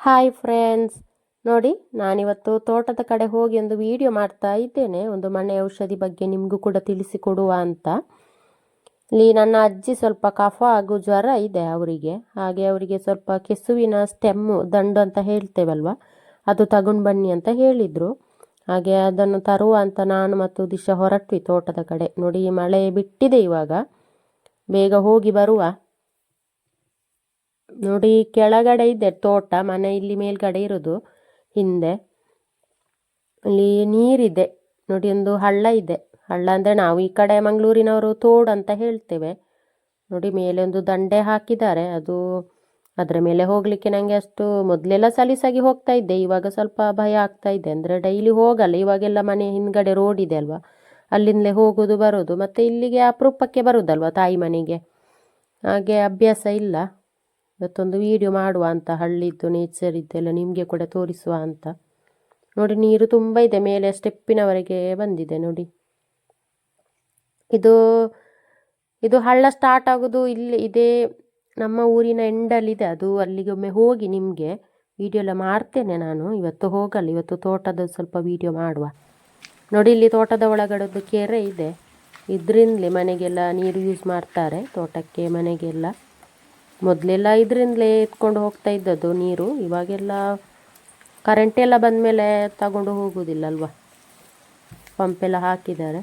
Hi friends. ನೋಡಿ, ನಾನಿವತ್ತು ತೋಟದ ಕಡೆ ಹೋಗಿ ಒಂದು ವಿಡಿಯೋ ಮಾಡ್ತಾ ಇದ್ದೇನೆ. ಒಂದು ಮನೆ ಔಷಧಿ ಬಗ್ಗೆ ನಿಮಗೂ ಕೂಡ ತಿಳಿಸಿಕೊಡುವ ಅಂತ. ಇಲ್ಲಿ ನನ್ನ ಅಜ್ಜಿ ಸ್ವಲ್ಪ ಕಫ ಹಾಗೂ ಜ್ವರ ಇದೆ ಅವರಿಗೆ. ಹಾಗೆ ಅವರಿಗೆ ಸ್ವಲ್ಪ ಕೆಸುವಿನ ಸ್ಟೆಮ್ಮು ದಂಡು ಅಂತ ಹೇಳ್ತೇವಲ್ವ? ಅದು ತಗೊಂಡು ಬನ್ನಿ ಅಂತ ಹೇಳಿದರು. ಹಾಗೆ ಅದನ್ನು ತರುವ ಅಂತ ನಾನು ಮತ್ತು ದಿಶಾ ಹೊರಟ್ವಿ ತೋಟದ ಕಡೆ. ನೋಡಿ, ಮಳೆ ಬಿಟ್ಟಿದೆ ಇವಾಗ. ಬೇಗ ಹೋಗಿ ಬರುವ. ನೋಡಿ ಕೆಳಗಡೆ ಇದೆ ತೋಟ, ಮನೆ ಇಲ್ಲಿ ಮೇಲ್ಗಡೆ ಇರೋದು. ಹಿಂದೆ ಅಲ್ಲಿ ನೀರಿದೆ. ನೋಡಿ ಒಂದು ಹಳ್ಳ ಇದೆ. ಹಳ್ಳ ಅಂದರೆ ನಾವು ಈ ಕಡೆ ಮಂಗಳೂರಿನವರು ತೋಡು ಅಂತ ಹೇಳ್ತೇವೆ. ನೋಡಿ ಮೇಲೆ ಒಂದು ದಂಡೆ ಹಾಕಿದ್ದಾರೆ. ಅದು ಅದರ ಮೇಲೆ ಹೋಗಲಿಕ್ಕೆ ನನಗೆ ಅಷ್ಟು ಮೊದಲೆಲ್ಲ ಸಲೀಸಾಗಿ ಹೋಗ್ತಾ ಇದ್ದೆ. ಇವಾಗ ಸ್ವಲ್ಪ ಭಯ ಆಗ್ತಾ ಇದೆ. ಅಂದರೆ ಡೈಲಿ ಹೋಗಲ್ಲ. ಇವಾಗೆಲ್ಲ ಮನೆ ಹಿಂದ್ಗಡೆ ರೋಡ್ ಇದೆ ಅಲ್ವಾ? ಅಲ್ಲಿಂದಲೇ ಹೋಗೋದು, ಬರೋದು. ಮತ್ತು ಇಲ್ಲಿಗೆ ಅಪರೂಪಕ್ಕೆ ಬರೋದಲ್ವ ತಾಯಿ ಮನೆಗೆ? ಹಾಗೆ ಅಭ್ಯಾಸ ಇಲ್ಲ. ಇವತ್ತೊಂದು ವಿಡಿಯೋ ಮಾಡುವ ಅಂತ, ಹಳ್ಳಿದ್ದು ನೇಚರ್ ಇದ್ದೆಲ್ಲ ನಿಮಗೆ ಕೂಡ ತೋರಿಸುವ ಅಂತ. ನೋಡಿ, ನೀರು ತುಂಬ ಇದೆ, ಮೇಲೆ ಸ್ಟೆಪ್ಪಿನವರೆಗೆ ಬಂದಿದೆ, ನೋಡಿ. ಇದು ಇದು ಹಳ್ಳ ಸ್ಟಾರ್ಟ್ ಆಗೋದು ಇಲ್ಲಿ, ಇದೇ ನಮ್ಮ ಊರಿನ ಎಂಡಲ್ಲಿದೆ ಅದು. ಅಲ್ಲಿಗೆ ಒಮ್ಮೆ ಹೋಗಿ ನಿಮಗೆ ವಿಡಿಯೋ ಎಲ್ಲ ಮಾಡ್ತೇನೆ ನಾನು. ಇವತ್ತು ಹೋಗಲ್ಲ, ಇವತ್ತು ತೋಟದ ಸ್ವಲ್ಪ ವಿಡಿಯೋ ಮಾಡುವ. ನೋಡಿ, ಇಲ್ಲಿ ತೋಟದ ಒಳಗಡೆ ಒಂದು ಕೆರೆ ಇದೆ. ಇದರಿಂದಲೇ ಮನೆಗೆಲ್ಲ ನೀರು ಯೂಸ್ ಮಾಡ್ತಾರೆ, ತೋಟಕ್ಕೆ ಮನೆಗೆಲ್ಲ. ಮೊದಲೆಲ್ಲ ಇದರಿಂದಲೇ ಎತ್ಕೊಂಡು ಹೋಗ್ತಾ ಇದ್ದದ್ದು ನೀರು. ಇವಾಗೆಲ್ಲ ಕರೆಂಟ್ ಎಲ್ಲ ಬಂದಮೇಲೆ ತಗೊಂಡು ಹೋಗೋದಿಲ್ಲ ಅಲ್ವಾ ಪಂಪೆಲ್ಲ ಹಾಕಿದ್ದಾರೆ.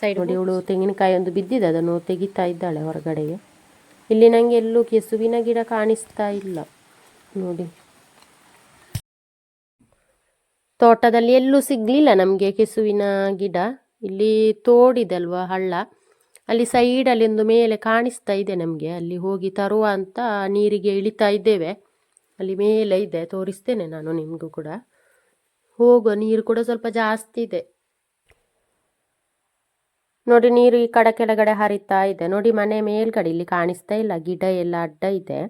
ಸೈಡ್ ನೋಡಿ ಇವಳು ತೆಂಗಿನಕಾಯಿ ಒಂದು ಬಿದ್ದಿದೆ ಅದನ್ನು ತೆಗಿತಾ ಇದ್ದಾಳೆ ಹೊರಗಡೆಗೆ. ಇಲ್ಲಿ ನನಗೆ ಎಲ್ಲೂ ಕೆಸುವಿನ ಗಿಡ ಕಾಣಿಸ್ತಾ ಇಲ್ಲ. ನೋಡಿ. ತೋಟದಲ್ಲಿ ಎಲ್ಲೂ ಸಿಗಲಿಲ್ಲ ನಮಗೆ ಕೆಸುವಿನ ಗಿಡ. ಇಲ್ಲಿ ತೋಡಿದೆ ಅಲ್ವಾ ಹಳ್ಳ? ಅಲ್ಲಿ ಸೈಡಲ್ಲಿ ಒಂದು ಮೇಲೆ ಕಾಣಿಸ್ತಾ ಇದೆ ನಮಗೆ. ಅಲ್ಲಿ ಹೋಗಿ ತರುವ ಅಂತ ನೀರಿಗೆ ಇಳಿತಾ ಇದ್ದೇವೆ. ಅಲ್ಲಿ ಮೇಲೆ ಇದೆ ತೋರಿಸ್ತೇನೆ ನಾನು ನಿಮಗೂ ಕೂಡ. ಹೋಗುವ ನೀರು ಕೂಡ ಸ್ವಲ್ಪ ಜಾಸ್ತಿ ಇದೆ. ನೋಡಿ ನೀರು ಈ ಕಡೆ ಕೆಳಗಡೆ ಹರಿತಾ ಇದೆ. ನೋಡಿ ಮನೆ ಮೇಲ್ಗಡೆ ಇಲ್ಲಿ ಕಾಣಿಸ್ತಾ ಇಲ್ಲ. ಗಿಡ ಎಲ್ಲ ಅಡ್ಡ ಇದೆ.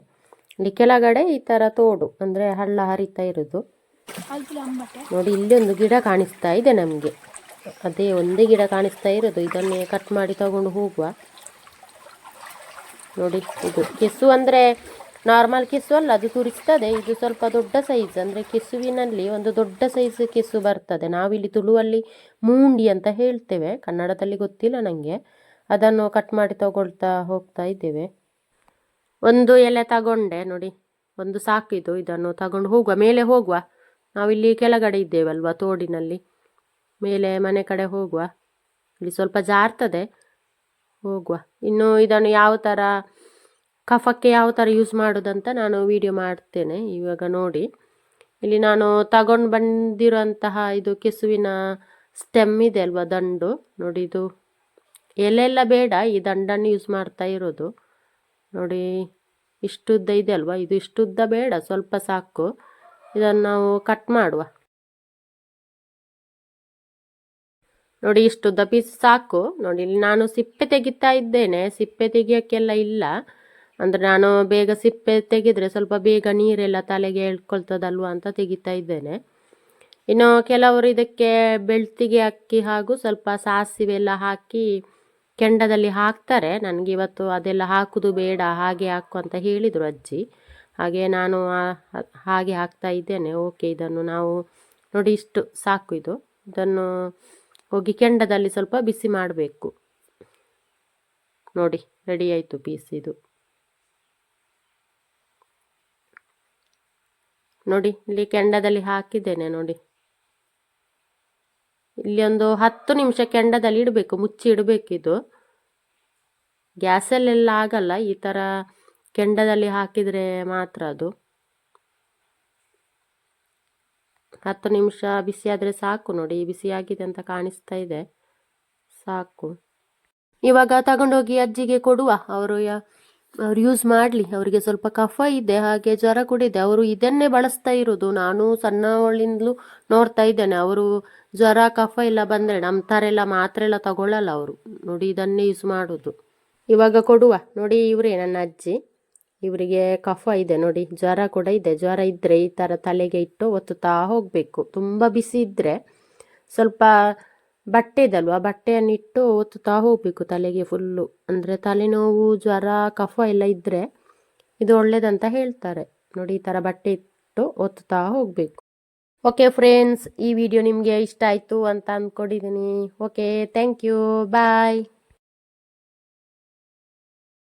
ಇಲ್ಲಿ ಕೆಳಗಡೆ ಈ ತರ ತೋಡು ಅಂದ್ರೆ ಹಳ್ಳ ಹರಿತಾ ಇರೋದು. ನೋಡಿ ಇಲ್ಲಿ ಒಂದು ಗಿಡ ಕಾಣಿಸ್ತಾ ಇದೆ ನಮಗೆ. ಅದೇ ಒಂದೇ ಗಿಡ ಕಾಣಿಸ್ತಾ ಇರೋದು. ಇದನ್ನೇ ಕಟ್ ಮಾಡಿ ತಗೊಂಡು ಹೋಗುವ. ನೋಡಿ ಇದು ಕೆಸು ಅಂದರೆ ನಾರ್ಮಲ್ ಕೆಸು ಅಲ್ಲ, ಅದು ತುರಿಸ್ತದೆ. ಇದು ಸ್ವಲ್ಪ ದೊಡ್ಡ ಸೈಜ್ ಅಂದರೆ ಕೆಸುವಿನಲ್ಲಿ ಒಂದು ದೊಡ್ಡ ಸೈಜ್ ಕೆಸು ಬರ್ತದೆ. ನಾವಿಲ್ಲಿ ತುಳುವಲ್ಲಿ ಮೂಂಡಿ ಅಂತ ಹೇಳ್ತೇವೆ. ಕನ್ನಡದಲ್ಲಿ ಗೊತ್ತಿಲ್ಲ ನನಗೆ ಅದನ್ನು ಕಟ್ ಮಾಡಿ ತಗೊಳ್ತಾ ಹೋಗ್ತಾ ಇದ್ದೇವೆ. ಒಂದು ಎಲೆ ತಗೊಂಡೆ. ನೋಡಿ, ಒಂದು ಸಾಕಿದು. ಇದನ್ನು ತಗೊಂಡು ಹೋಗುವ. ಮೇಲೆ ಹೋಗುವ. ನಾವಿಲ್ಲಿ ಕೆಳಗಡೆ ಇದ್ದೇವಲ್ವ ತೋಡಿನಲ್ಲಿ? ಮೇಲೆ ಮನೆ ಕಡೆ ಹೋಗುವ. ಇಲ್ಲಿ ಸ್ವಲ್ಪ ಜಾರ್ತದೆ. ಹೋಗುವ. ಇನ್ನು ಇದನ್ನು ಯಾವ ಥರ ಕಫಕ್ಕೆ ಯಾವ ಥರ ಯೂಸ್ ಮಾಡೋದಂತ ನಾನು ವಿಡಿಯೋ ಮಾಡ್ತೇನೆ ಇವಾಗ ನೋಡಿ. ಇಲ್ಲಿ ನಾನು ತಗೊಂಡು ಬಂದಿರುವಂತಹ ಇದು ಕೆಸುವಿನ ಸ್ಟೆಮ್ ಇದೆ ಅಲ್ವಾ ದಂಡು. ನೋಡಿ ಇದು ಎಲೆಲ್ಲ ಬೇಡ, ಈ ದಂಡನ್ನು ಯೂಸ್ ಮಾಡ್ತಾ ಇರೋದು. ನೋಡಿ ಇಷ್ಟುದ್ದ ಇದೆ ಅಲ್ವಾ? ಇದು ಇಷ್ಟುದ್ದ ಬೇಡ, ಸ್ವಲ್ಪ ಸಾಕು. ಇದನ್ನು ನಾವು ಕಟ್ ಮಾಡುವ. ನೋಡಿ ಇಷ್ಟುದ್ದ ಪೀಸ್ ಸಾಕು. ನೋಡಿ ಇಲ್ಲಿ ನಾನು ಸಿಪ್ಪೆ ತೆಗಿತಾ ಇದ್ದೇನೆ. ಸಿಪ್ಪೆ ತೆಗಿಯೋಕ್ಕೆಲ್ಲ ಇಲ್ಲ. ಅಂದರೆ ನಾನು ಬೇಗ ಸಿಪ್ಪೆ ತೆಗೆದರೆ ಸ್ವಲ್ಪ ಬೇಗ ನೀರೆಲ್ಲ ತಲೆಗೆ ಹೇಳ್ಕೊಳ್ತದಲ್ವ ಅಂತ ತೆಗಿತಾ ಇದ್ದೇನೆ. ಇನ್ನು ಕೆಲವರು ಇದಕ್ಕೆ ಬೆಳ್ತಿಗೆ ಅಕ್ಕಿ ಹಾಗೂ ಸ್ವಲ್ಪ ಸಾಸಿವೆ ಎಲ್ಲ ಹಾಕಿ ಕೆಂಡದಲ್ಲಿ ಹಾಕ್ತಾರೆ. ನನಗೆ ಇವತ್ತು ಅದೆಲ್ಲ ಹಾಕುದು ಬೇಡ, ಹಾಗೆ ಹಾಕು ಅಂತ ಹೇಳಿದರು ಅಜ್ಜಿ. ಹಾಗೆ ನಾನು ಹಾಗೆ ಹಾಕ್ತಾ ಇದ್ದೇನೆ. ಓಕೆ ಇದನ್ನು ನಾವು ನೋಡಿ ಇಷ್ಟು ಸಾಕು ಇದು. ಇದನ್ನು ಹೋಗಿ ಕೆಂಡದಲ್ಲಿ ಸ್ವಲ್ಪ ಬಿಸಿ ಮಾಡಬೇಕು. ನೋಡಿ ರೆಡಿ ಆಯಿತು ಪೀಸ್ ಇದು ನೋಡಿ, ಇಲ್ಲಿ ಕೆಂಡದಲ್ಲಿ ಹಾಕಿದ್ದೇನೆ, ನೋಡಿ. ಇಲ್ಲಿ ಒಂದು ಹತ್ತು ನಿಮಿಷ ಕೆಂಡದಲ್ಲಿ ಇಡಬೇಕು, ಮುಚ್ಚಿ ಇಡಬೇಕಿದು ಗ್ಯಾಸಲ್ಲೆಲ್ಲ ಆಗಲ್ಲ, ಈ ಥರ ಕೆಂಡದಲ್ಲಿ ಹಾಕಿದರೆ ಮಾತ್ರ ಅದು. ಹತ್ತು ನಿಮಿಷ ಬಿಸಿ ಸಾಕು ನೋಡಿ, ಬಿಸಿಯಾಗಿದೆ ಅಂತ ಕಾಣಿಸ್ತಾ ಇದೆ. ಸಾಕು. ಇವಾಗ ತಗೊಂಡೋಗಿ ಅಜ್ಜಿಗೆ ಕೊಡುವ. ಅವರು ಅವ್ರು ಯೂಸ್ ಮಾಡಲಿ. ಅವರಿಗೆ ಸ್ವಲ್ಪ ಕಫ ಇದೆ, ಹಾಗೆ ಜ್ವರ ಕೂಡ ಇದೆ. ಅವರು ಇದನ್ನೇ ಬಳಸ್ತಾ ಇರೋದು. ನಾನು ಸಣ್ಣವಳಿಂದಲೂ ನೋಡ್ತಾ ಇದ್ದೇನೆ. ಅವರು ಜ್ವರ, ಕಫ ಎಲ್ಲ ಬಂದರೆ ನಮ್ಮ ಥರ ಎಲ್ಲ ಮಾತ್ರೆ ಎಲ್ಲ ತಗೊಳ್ಳಲ್ಲ ಅವರು. ನೋಡಿ, ಇದನ್ನೇ ಯೂಸ್ ಮಾಡೋದು. ಇವಾಗ ಕೊಡುವ. ನೋಡಿ ಇವರೇ, ನನ್ನ ಅಜ್ಜಿ. ಇವರಿಗೆ ಕಫ ಇದೆ ನೋಡಿ, ಜ್ವರ ಕೂಡ ಇದೆ. ಜ್ವರ ಇದ್ದರೆ ಈ ಥರ ತಲೆಗೆ ಇಟ್ಟು ಒತ್ತುತ್ತಾ ಹೋಗಬೇಕು. ತುಂಬ ಬಿಸಿ ಇದ್ದರೆ ಸ್ವಲ್ಪ ಬಟ್ಟೆ ಇದಲ್ವ ಬಟ್ಟೆಯನ್ನು ಇಟ್ಟು ಒತ್ತುತ್ತಾ ಹೋಗಬೇಕು ತಲೆಗೆ ಫುಲ್ಲು ಅಂದರೆ ತಲೆನೋವು, ಜ್ವರ, ಕಫ ಎಲ್ಲ ಇದ್ದರೆ ಇದು ಒಳ್ಳೇದಂತ ಹೇಳ್ತಾರೆ. ನೋಡಿ, ಈ ಥರ ಬಟ್ಟೆ ಇಟ್ಟು ಒತ್ತುತ್ತಾ ಹೋಗಬೇಕು. ಓಕೆ ಫ್ರೆಂಡ್ಸ್ ಈ ವಿಡಿಯೋ ನಿಮಗೆ ಇಷ್ಟ ಆಯಿತು ಅಂತ ಅಂದ್ಕೊಂಡಿದ್ದೀನಿ ಓಕೆ ಥ್ಯಾಂಕ್ ಯು ಬಾಯ್